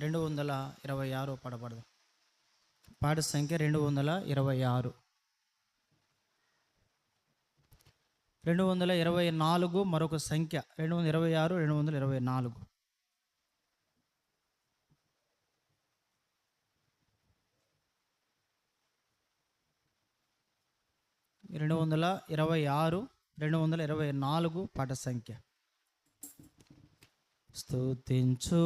రెండు వందల ఇరవై ఆరు పడబడదు పాట సంఖ్య రెండు వందల ఇరవై ఆరు. రెండు వందల ఇరవై నాలుగు మరొక సంఖ్య. రెండు వందల ఇరవై ఆరు రెండు వందల ఇరవై నాలుగు. రెండు వందల ఇరవై ఆరు రెండు వందల ఇరవై నాలుగు పాట సంఖ్య. స్తుతించు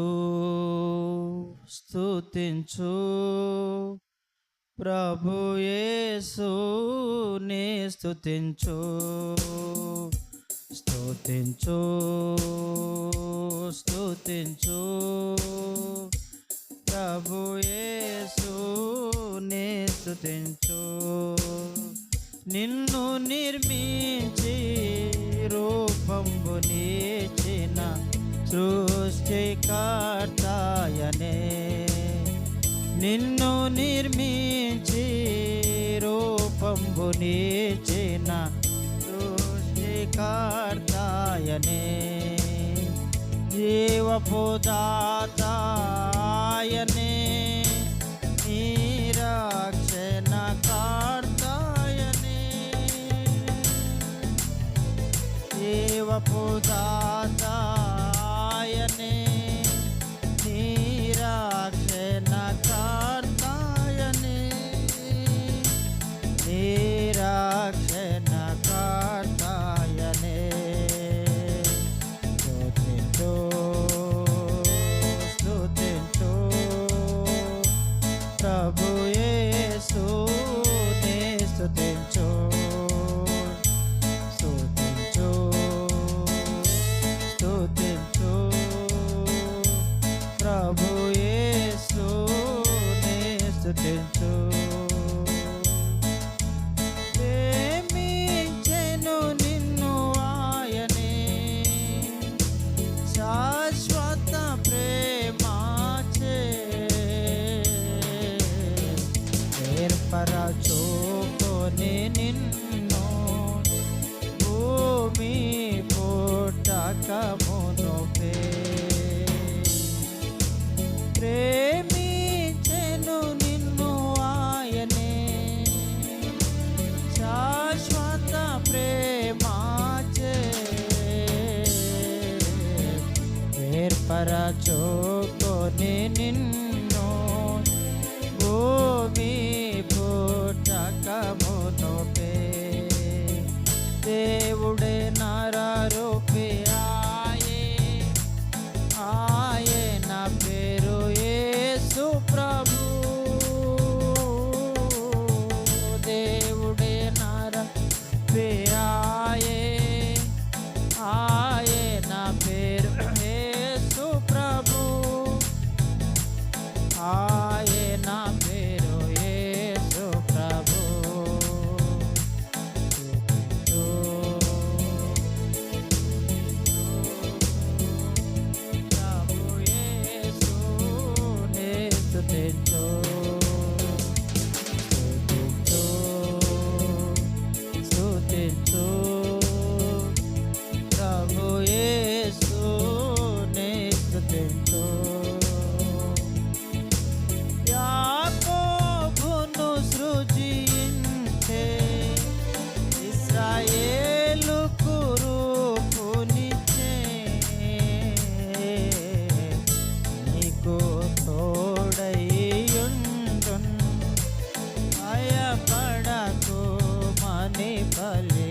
స్తుతించు. ప్రభు స్థుతించు నీ స్తుతించు స్తుతించు స్తుతించు. ప్రభు యేసు స్తుతించు నిన్ను నిర్మించి సృష్టికర్తాయనే. నిన్ను నిర్మించి రూపంబు నీచిన సృష్టికర్తాయనే. జీవపుదాతాయనే ఏర్పరచుకొని నిన్ను భూమి పుట్టకమునుపే దేవుడే నారూపి ఆయే ఆయే నా పేరు యేసు ప్రభు. దేవుడే నారూపి ఆయే ఆ jalil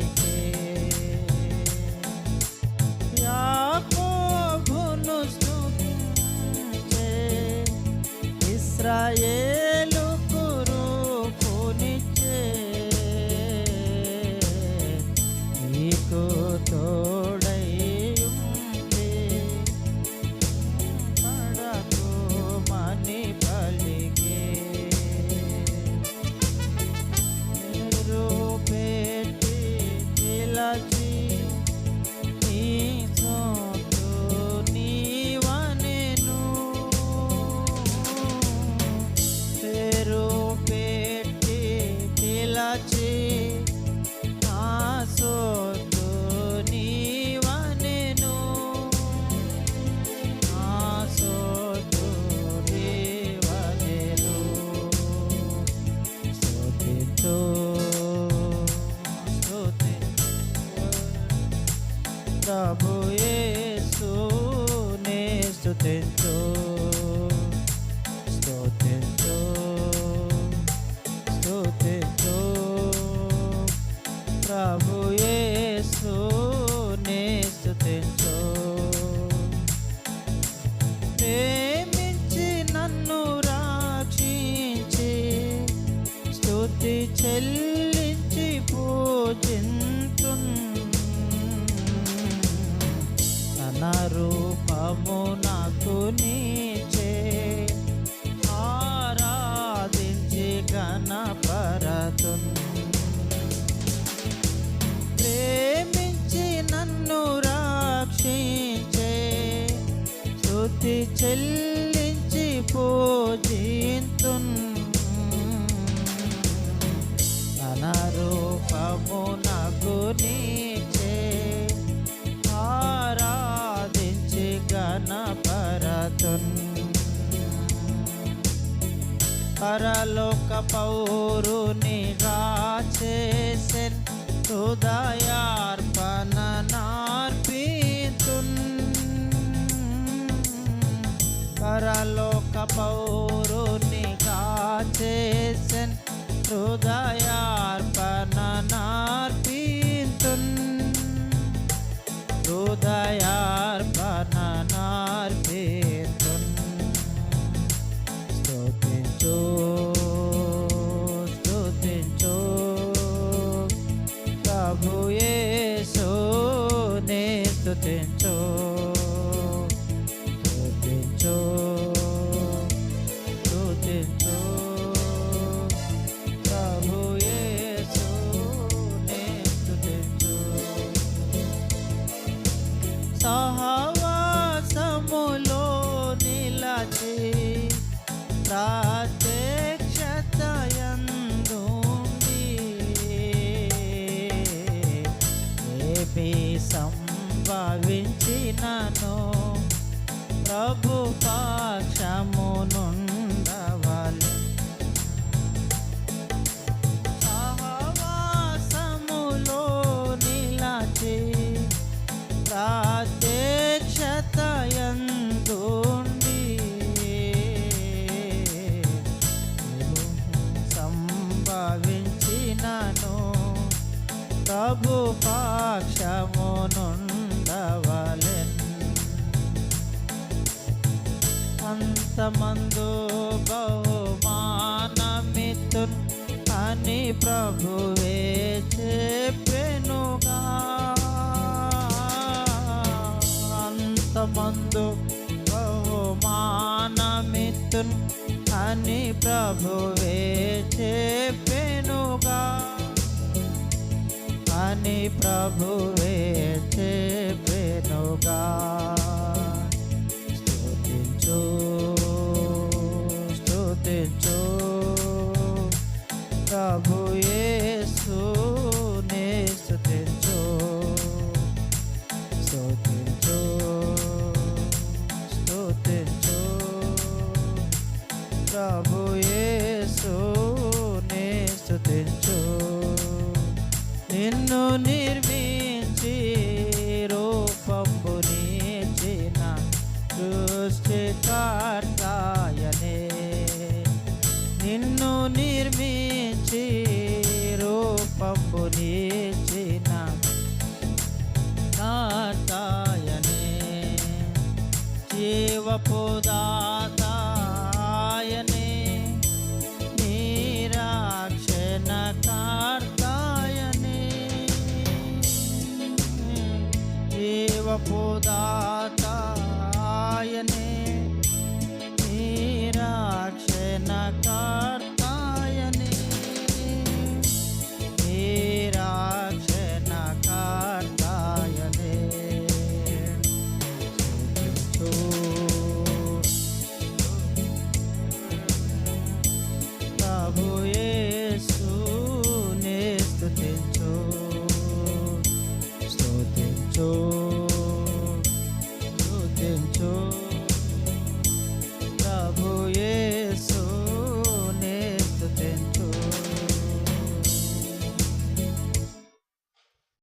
Sote Prabhu రూపము నాకు నీచే. ఆరాధించి గణపరతున్ ప్రేమించి నన్ను రక్షించే. స్తుతి పౌరుని రాచేసెన్ హృదయార్పణ నార్పితున్ పరలోక పౌరుని కాచేసెన్ హృదయార్పణ అంతమందు బహుమానమితున్ అని ప్రభువే చెప్పెనుగా. అంతమందు బహుమానమితున్ అని ప్రభువే చెప్పెనుగా. అని ప్రభువే చెప్పెనుగా. స్తుతించు ప్రభు యేసునే స్తుతించు స్తుతించు స్తుతించు. ప్రభు యేసునే స్తుతించు నిన్ను నిర్మించి రూపంబునిచిన సృష్టికర్తాయనే జీవపుదాతాయనే